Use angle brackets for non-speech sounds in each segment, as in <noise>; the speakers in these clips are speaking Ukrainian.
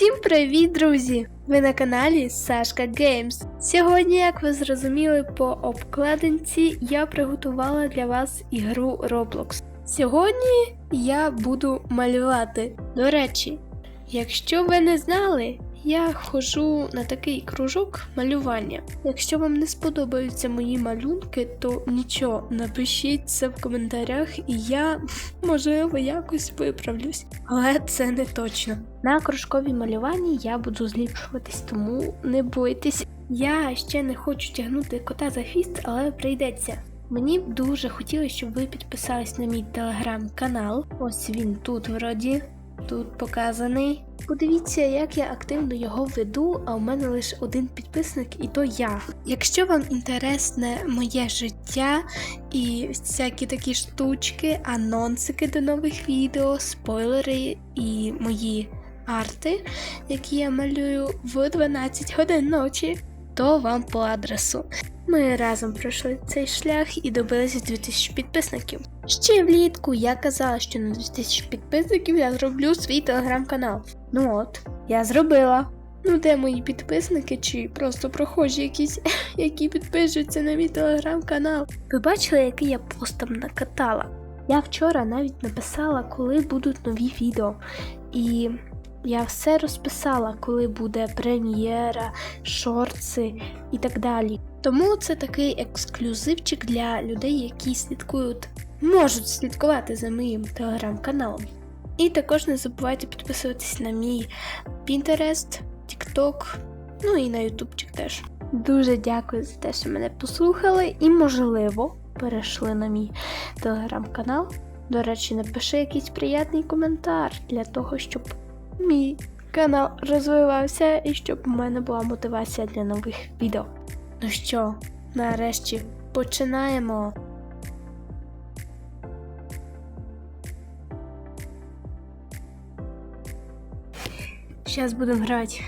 Всім привіт, друзі! Ви на каналі Сашка Геймс. Сьогодні, як ви зрозуміли по обкладинці, я приготувала для вас ігру Roblox. Сьогодні я буду малювати. До речі, якщо ви не знали, я ходжу на такий кружок малювання. Якщо вам не сподобаються мої малюнки, то нічого, напишіть це в коментарях, і я можливо якось виправлюсь. Але це не точно. На кружкові малюванні я буду зліпшуватись, тому не бойтесь. Я ще не хочу тягнути кота за фіст, але прийдеться. Мені б дуже хотілося, щоб ви підписались на мій телеграм-канал. Ось він тут вроді. Тут показаний. Подивіться, як я активно його веду, а у мене лише один підписник, і то я. Якщо вам інтересне моє життя і всякі такі штучки, анонсики до нових відео, спойлери і мої арти, які я малюю в 12 годин ночі, то вам по адресу. Ми разом пройшли цей шлях і добилися 2000 підписників. Ще влітку я казала, що на 2000 підписників я зроблю свій телеграм-канал. Ну от, я зробила. Ну, де мої підписники, чи просто прохожі якісь, <laughs> які підпишуться на мій телеграм-канал. Ви бачили, який я постом накатала? Я вчора навіть написала, коли будуть нові відео. І я все розписала, коли буде прем'єра, шорти і так далі. Тому це такий ексклюзивчик для людей, які слідкують, можуть слідкувати за моїм телеграм-каналом. І також не забувайте підписуватись на мій Pinterest, TikTok, ну і на ютубчик теж. Дуже дякую за те, що мене послухали, і, можливо, перейшли на мій телеграм-канал. До речі, напиши якийсь приємний коментар для того, щоб мій канал розвивався і щоб у мене була мотивація для нових відео. Ну що, нарешті починаємо. Зараз будемо грати.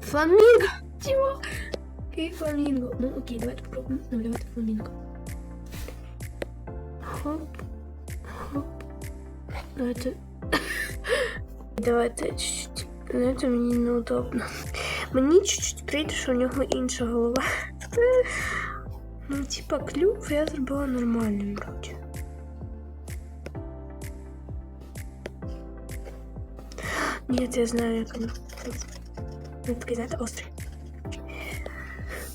Фламінго! Чого? Який фламінго? Ну окей, давайте попробуємо намалювати фламінго. Хоп. Хоп. Давайте. Давайте чуть-чуть. Ну, це мені неудобно. Мені чуть-чуть прийде, що у нього інша голова. <laughs> Ну, типа, клюв я зробила нормальним вроді. Ні, я знаю, як він. Він такий, знаєте, острий.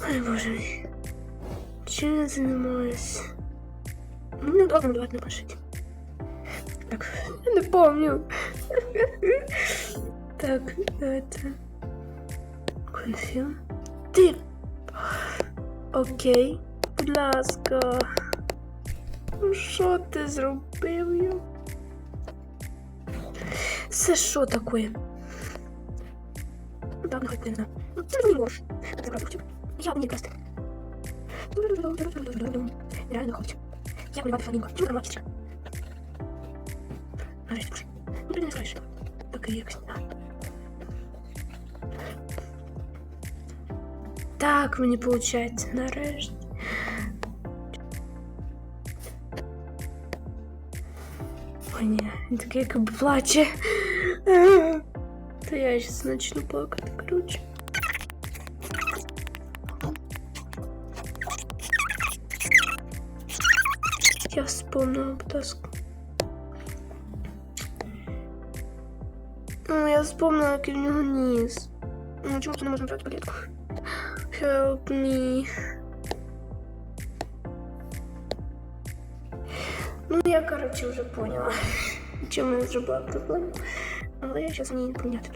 Ой, боже мій. Чим я займаюсь? Ну, неудобно давайте напишіть. Так, я не помню. Так, давайте. Конфірм. Ти. Окей. Будь ласка. Ну що ти зробив? Це що таке? Не знаю. Ну, Це не можеш. Ти. Я мені красти. Реально хочу. Я малювати фламінго. Чому там мапчичка? Нарешті боже. Ну ти не скажеш. Такий якось. Так мені виходить нарешті. О, ні, він такий якби плаче. Та я зараз почну плакати, коротше. Я вспомнила, будь ласка. Я вспомнила, який в нього ніс. Ну, чому не можна брати палетку? Help me. Ну, я, короче, вже поняла, <laughs> чому я зробила проблему. Але я зараз не поміняти.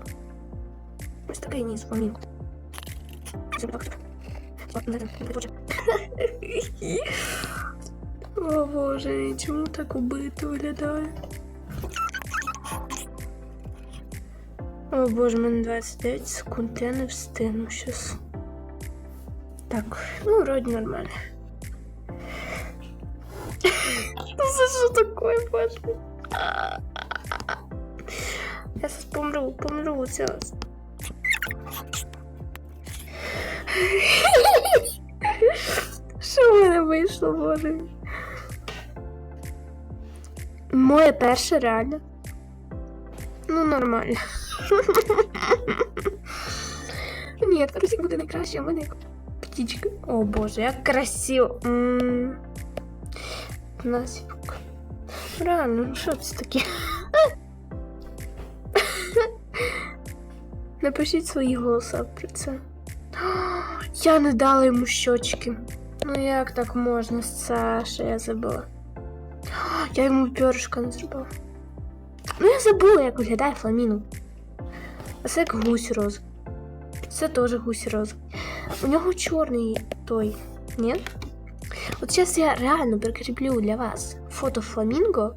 Ось такий ніс помінку. <laughs> О боже, чому так убито виглядає? О боже, мене 29 секунд, я не встигну щас. Так, ну вроде нормально. <laughs> За что такое, боже? Я сейчас помру, помру сейчас. Що в мене вийшло, боже? Моє перше реально. Ну, нормально. <laughs> Ні, Русик буде найкраще, а в мене птічка. О боже, як красиво. Насіпок. Реально, ну що це таке? <laughs> Напишіть свої голоса про це. <gasps> Я не дала йому щочки. Ну як так можна, Саша, я забула. <gasps> Я йому перышко не зробила. Ну я забула, як виглядає фламінго. Це як гусь роз. Це теж гусь роз. У нього чорний той. Ні? От зараз я реально прикріплю для вас фото фламінго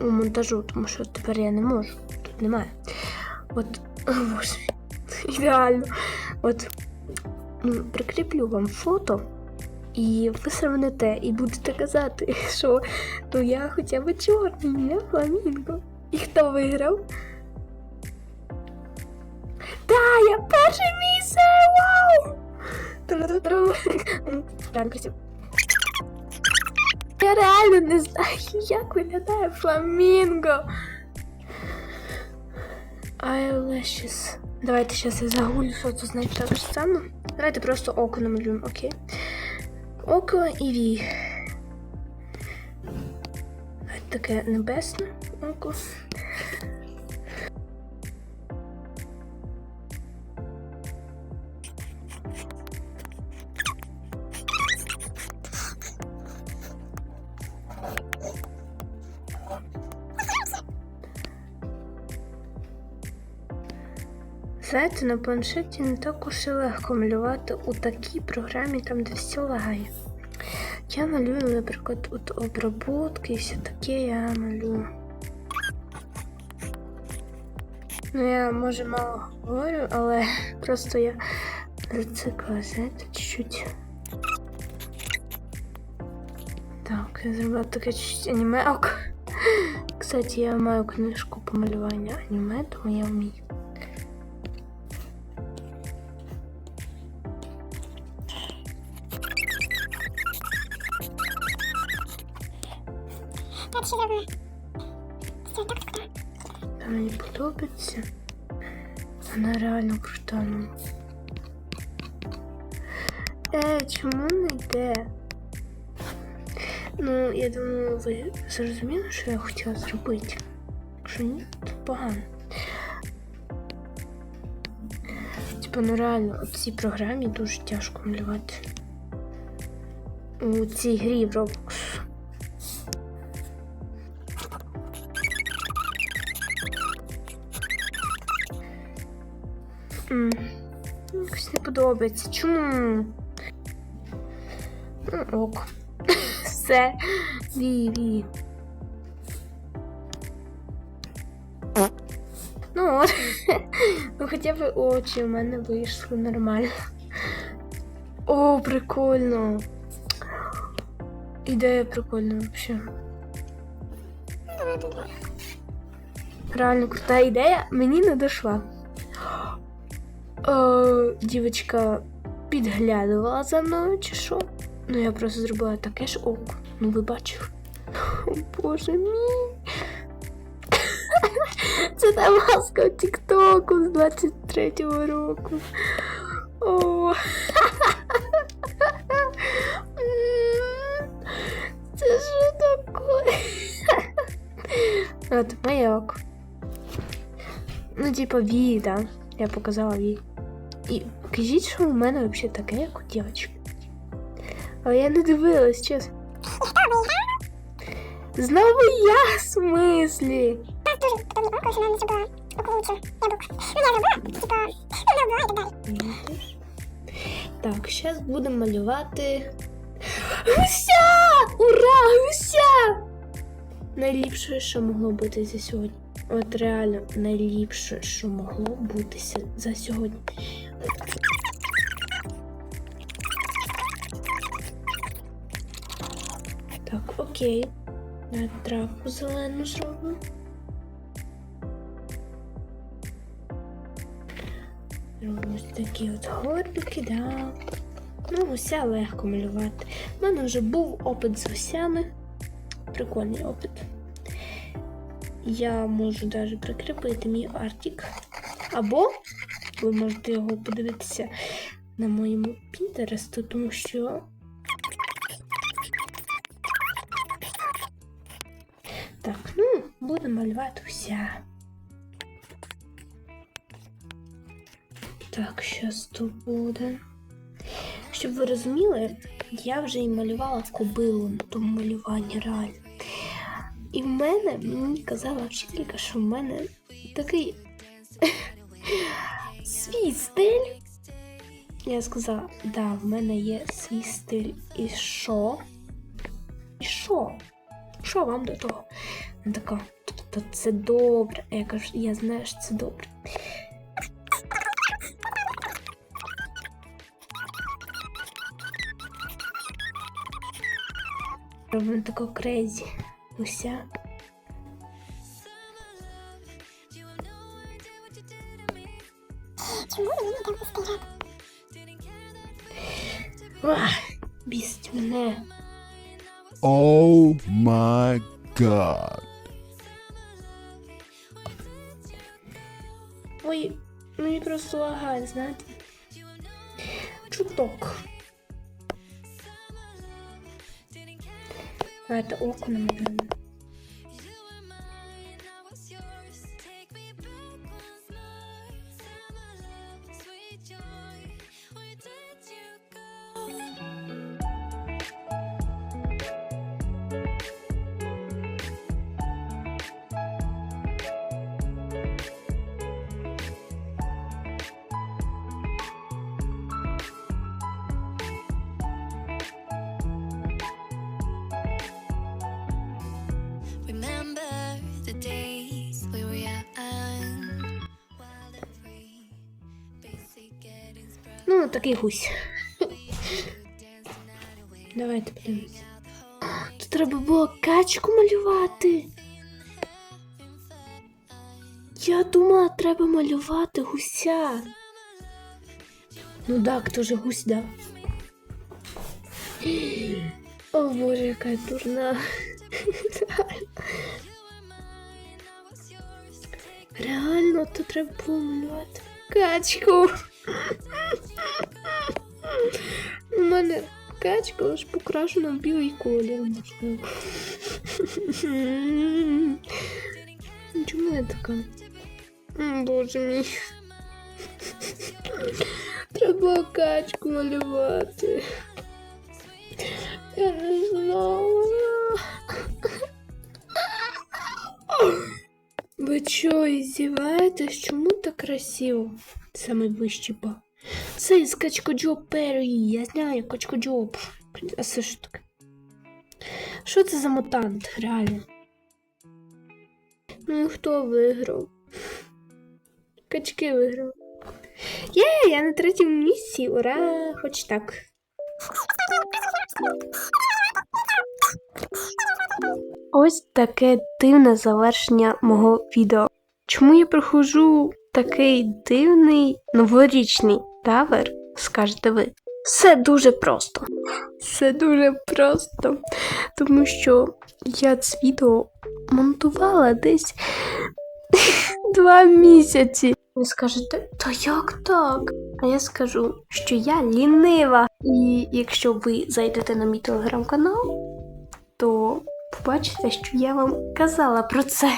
у монтажу, тому що тепер я не можу. Тут немає. От, о, боже, ідеально. От ну, прикріплю вам фото, і ви сравните, і будете казати, <laughs> що ну я хоча б чорний, не фламінго. І хто виграв? Да, я перше місце! Вау! Реально красиво. Я реально не знаю, як виглядає фламінго. Eyelashes. Давайте зараз я загулю, що це значить так ж саме. Давайте просто око намалюємо, окей? Око і вій. Таке небесне око. Знаєте, на планшеті не так уж і легко малювати у такій програмі, там де все лагає. Я малюю, наприклад, от обработки і все таке я малюю. Ну, я може мало говорю, але <laughs> просто я зацикла, знаєте, чуть-чуть. Так, я зробила таке чуть аніме. Кстати, я маю книжку по малюванню аніме, тому я вмію. Та мені подобається. Вона реально крута. Ну. Е, чому не йде? Ну, я думаю, ви зрозуміли, що я хотіла зробити. Якщо ні, то погано. Типа, ну реально, в цій програмі дуже тяжко малювати. У цій грі в Roblox. Подобається. Чому? Ну, ок. <laughs> Все. Ві, ві. Ну от. <laughs> Ну хоча б очі у мене вийшли нормально. О, прикольно. Ідея прикольна взагалі. Реально крута ідея. Мені не дошла. Е, дівчинка підглядувала за мною чи що? Ну я просто зробила таке ж око. Ну ви бачили. О, Боже мій. <laughs> Це та маска в Тіктоку з 23-го року. О. <laughs> Це що таке? <laughs> От моє око. Ну, типа, ві, да. Я показала ві. І кажіть, що у мене взагалі таке, як у дівчинки. Але я не дивилась, чесно. Знову я в смислі. Так, зараз будемо малювати. Гуся! Ура! Гуся! Найліпше, що могло бути за сьогодні. От реально найліпше, що могло бутися за сьогодні. Так, окей. Я травку зелену зроблю. Робимо такі от горбики, да. Ну, гуся легко малювати. У мене вже був опит з гусями. Прикольний опит. Я можу навіть прикріпити мій артик. Або ви можете його подивитися на моєму Пінтересту, тому що. Так, ну, будемо малювати уся. Так, щас то буде. Щоб ви розуміли, я вже і малювала кобилу на тому малюванні реально. І в мене мені казала вчителька, що в мене такий <laughs> свій стиль. Я сказала, да, в мене є свій стиль. І що? І що? Що вам до того? Вона така, тобто це добре. А я кажу, я знаю, що це добре. Робимо тако крейзі. Уся. Ах, бісить мене. Oh my god. Ой, мені просто лагає, знаєте. Чуток. Давайте око намалюємо. Remember the days we were young, wild and free, basic getting spread, Ну, такий гусь. Давайте подивимось. Тут треба було качку малювати. Я думала, треба малювати гуся. Ну так, хто же гусь, да. О боже, яка дурна. Реально, то треба було малювати качку. У мене качка лише покрашена в білий колір, можливо. Чому я така? Боже мій. Треба качку малювати. Я не знала. Ви чого, іздіваєтесь? Чому так красиво? Самий вищий бал. Із Качкоджоп Перрі, я знаю Качкоджоп. А це що таке? Що це за мутант, реально? Ну хто виграв? Качки виграв. Є, я на третьому місці, ура, хоч так. Ось таке дивне завершення мого відео. Чому я проходжу такий дивний новорічний тавер, скажете ви? Все дуже просто. Все дуже просто. Тому що я це відео монтувала десь <laughs> два місяці. Ви скажете, та як так? А я скажу, що я лінива. І якщо ви зайдете на мій телеграм-канал, то побачите, що я вам казала про це.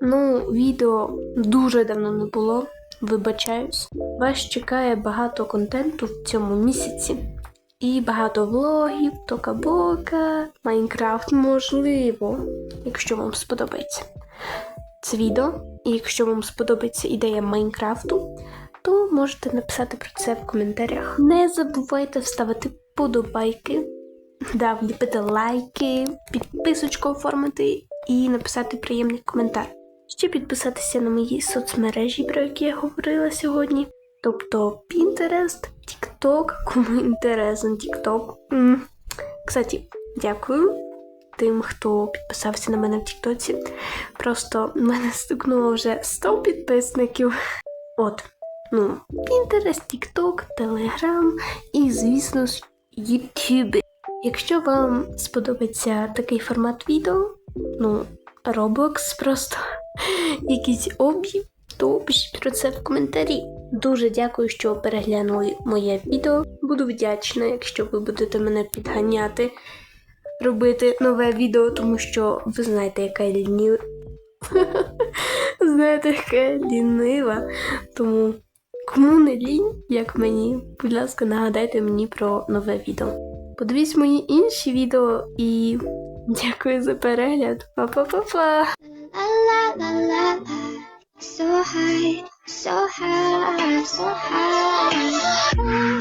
Ну, відео дуже давно не було. Вибачаюсь. Вас чекає багато контенту в цьому місяці. І багато влогів, тока-бока, Майнкрафт можливо, якщо вам сподобається це відео. І якщо вам сподобається ідея Майнкрафту, то можете написати про це в коментарях. Не забувайте вставити подобайки, да, вліпити лайки, підписочку оформити і написати приємний коментар. Ще підписатися на мої соцмережі, про які я говорила сьогодні. Тобто Pinterest, TikTok, кому інтересен TikTok. М. Кстати, дякую тим, хто підписався на мене в Тіктоці. Просто в мене стукнуло вже 100 підписників. От, ну, Pinterest, TikTok, Telegram і, звісно YouTube. Якщо вам сподобається такий формат відео, ну, Roblox просто <laughs> якийсь об'їв, то пишіть про це в коментарі. Дуже дякую, що переглянули моє відео. Буду вдячна, якщо ви будете мене підганяти, робити нове відео, тому що ви знаєте, яка я лінива. <laughs> знаєте, яка я лінива. Тому кому не лінь, як мені, будь ласка, нагадайте мені про нове відео. Подивіться мої інші відео і дякую за перегляд. Па-па-па-па! So high, so high, so high.